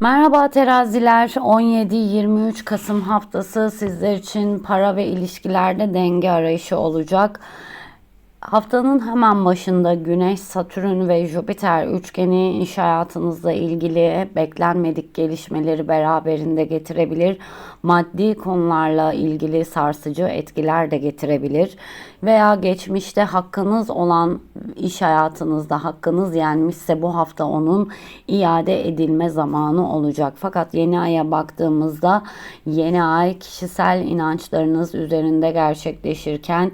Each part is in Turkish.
Merhaba teraziler 17-23 Kasım haftası sizler için para ve ilişkilerde denge arayışı olacak. Haftanın hemen başında Güneş, Satürn ve Jüpiter üçgeni iş hayatınızla ilgili beklenmedik gelişmeleri beraberinde getirebilir. Maddi konularla ilgili sarsıcı etkiler de getirebilir. Veya geçmişte hakkınız olan iş hayatınızda hakkınız yenmişse bu hafta onun iade edilme zamanı olacak. Fakat yeni aya baktığımızda yeni ay kişisel inançlarınız üzerinde gerçekleşirken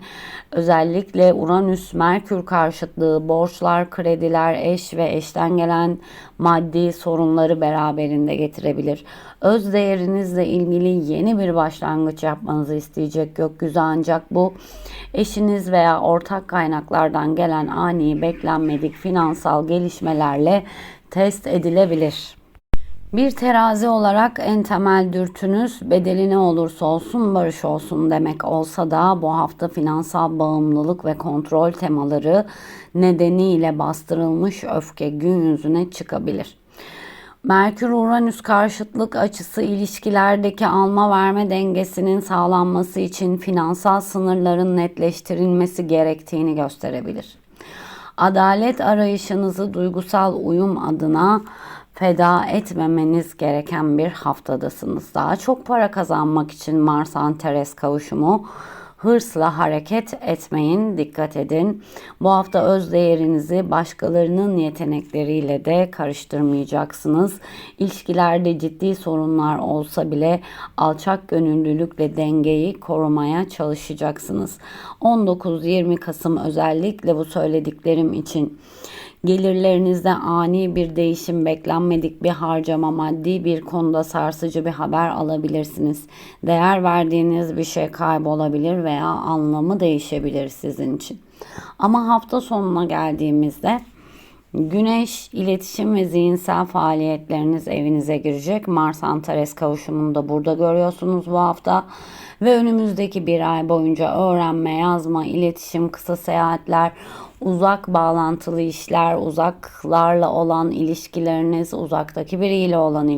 özellikle Uranüs Merkür karşıtlığı, borçlar, krediler, eş ve eşten gelen maddi sorunları beraberinde getirebilir. Öz değerinizle ilgili yeni bir başlangıç yapmanızı isteyecek gökyüzü ancak bu eşiniz veya ortak kaynaklardan gelen ani beklenmedik finansal gelişmelerle test edilebilir. Bir terazi olarak en temel dürtünüz bedeli ne olursa olsun barış olsun demek olsa da bu hafta finansal bağımlılık ve kontrol temaları nedeniyle bastırılmış öfke gün yüzüne çıkabilir. Merkür-Uranüs karşıtlık açısı ilişkilerdeki alma verme dengesinin sağlanması için finansal sınırların netleştirilmesi gerektiğini gösterebilir. Adalet arayışınızı duygusal uyum adına feda etmemeniz gereken bir haftadasınız. Daha çok para kazanmak için Mars Antares kavuşumu hırsla hareket etmeyin, dikkat edin. Bu hafta öz değerinizi başkalarının yetenekleriyle de karıştırmayacaksınız. İlişkilerde ciddi sorunlar olsa bile alçak gönüllülükle dengeyi korumaya çalışacaksınız. 19-20 Kasım özellikle bu söylediklerim için Gelirlerinizde ani bir değişim, beklenmedik bir harcama, maddi bir konuda sarsıcı bir haber alabilirsiniz. Değer verdiğiniz bir şey kaybolabilir veya anlamı değişebilir sizin için. Ama hafta sonuna geldiğimizde Güneş, iletişim ve zihinsel faaliyetleriniz evinize girecek. Mars Antares kavuşumunu da burada görüyorsunuz bu hafta. Ve önümüzdeki bir ay boyunca öğrenme, yazma, iletişim, kısa seyahatler, uzak bağlantılı işler, uzaklarla olan ilişkileriniz, uzaktaki biriyle olan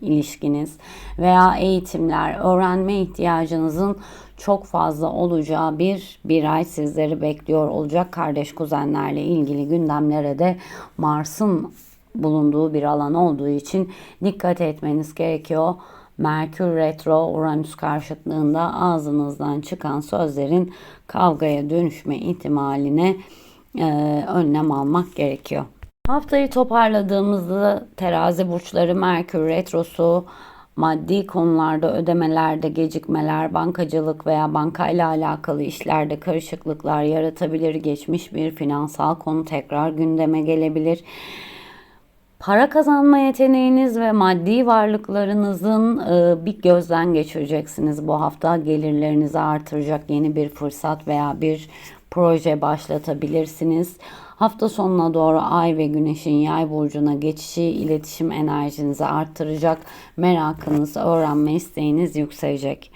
ilişkiniz veya eğitimler, öğrenme ihtiyacınızın çok fazla olacağı bir bir ay sizleri bekliyor olacak. Kardeş kuzenlerle ilgili gündemlere de Mars'ın bulunduğu bir alan olduğu için dikkat etmeniz gerekiyor. Merkür retro Uranüs karşıtlığında ağzınızdan çıkan sözlerin kavgaya dönüşme ihtimaline e, önlem almak gerekiyor. Haftayı toparladığımızda terazi burçları Merkür retrosu maddi konularda ödemelerde gecikmeler, bankacılık veya bankayla alakalı işlerde karışıklıklar yaratabilir. Geçmiş bir finansal konu tekrar gündeme gelebilir. Para kazanma yeteneğiniz ve maddi varlıklarınızın e, bir gözden geçireceksiniz bu hafta. Gelirlerinizi artıracak yeni bir fırsat veya bir proje başlatabilirsiniz. Hafta sonuna doğru Ay ve Güneş'in Yay burcuna geçişi iletişim enerjinizi arttıracak. Merakınız, öğrenme isteğiniz yükselecek.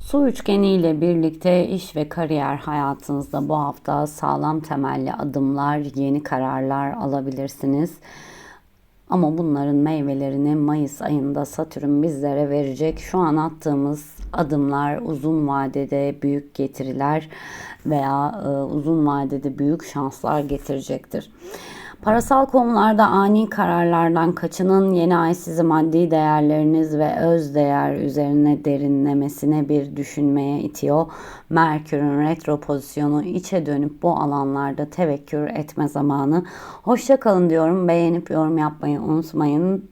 Su üçgeni ile birlikte iş ve kariyer hayatınızda bu hafta sağlam temelli adımlar, yeni kararlar alabilirsiniz. Ama bunların meyvelerini Mayıs ayında Satürn bizlere verecek. Şu an attığımız adımlar uzun vadede büyük getiriler veya e, uzun vadede büyük şanslar getirecektir. Parasal konularda ani kararlardan kaçının yeni ay sizi maddi değerleriniz ve öz değer üzerine derinlemesine bir düşünmeye itiyor. Merkür'ün retro pozisyonu içe dönüp bu alanlarda tevekkür etme zamanı. Hoşça kalın diyorum. Beğenip yorum yapmayı unutmayın.